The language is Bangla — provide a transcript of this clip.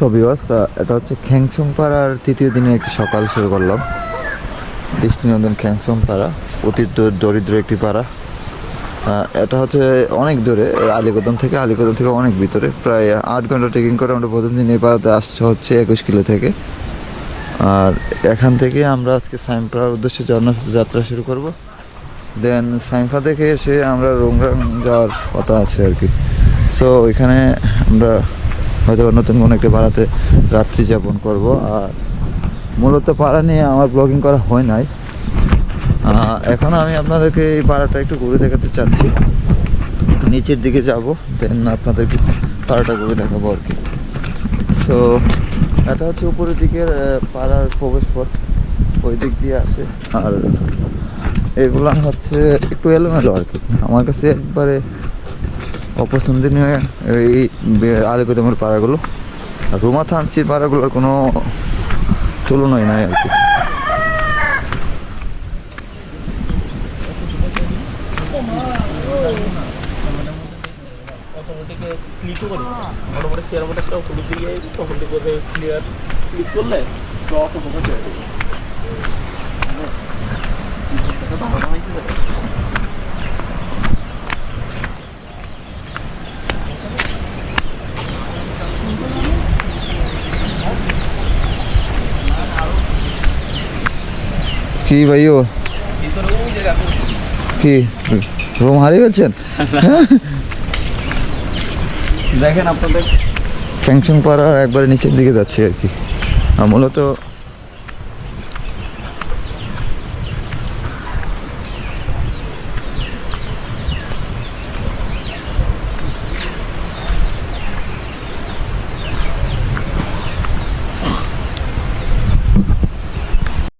সবিওয়াস এটা হচ্ছে খ্যাংসং পাড়ার তৃতীয় দিনে একটি সকাল শুরু করলাম। দৃষ্টিনন্দন খ্যাংসং পাড়া অতি দরিদ্র একটি পাড়া। এটা হচ্ছে অনেক দূরে, আলিকদম থেকে আলিকদম থেকে অনেক ভিতরে। প্রায় আট ঘণ্টা ট্রেকিং করে আমরা প্রথম দিন এই পাড়াতে আসছে হচ্ছে একুশ কিলো থেকে। আর এখান থেকে আমরা আজকে সাইমপাড়ার উদ্দেশ্যে যাত্রা শুরু করব। দেন সাইমফা থেকে এসে আমরা রোংরাং যাওয়ার কথা আছে আর কি। সো ওইখানে আমরা হয়তো নতুন কোনো একটা পাড়াতে রাত্রি যাপন করব। আর মূলত পাড়া নিয়ে আমার ব্লগিং করা হয় নাই। এখন আমি আপনাদেরকে এই পাড়াটা একটু ঘুরে দেখাতে চাচ্ছি। নিচের দিকে যাব দেন আপনাদেরকে পাড়াটা ঘুরে দেখাবো আর কি। সো এটা হচ্ছে উপরের দিকের পাড়ার প্রবেশ পথ ওই দিক দিয়ে আসে আর এগুলো হচ্ছে একটু এলোমেলো আর কি। আমার কাছে একবারে অপছন্দনীয় এই বে- পাড়াগুলো। আর রুমা থানচির পাড়াগুলোর কোনো তুলনাই নাই আর কি। অটোমেটিকে ক্লিক করি অটোমেটিক চেয়ার মধ্যে একটা হলুদ দিয়ে তখন দেখবে ক্লিয়ার ক্লিক করলে লক অটোমেটিক হয়ে যাবে কি ভাই ও? কি? রুম হারিয়ে গেছেন দেখেন আপনাদের ক্যাংচং পাড়ার একবারে নিচের দিকে যাচ্ছে আর কি। আর মূলত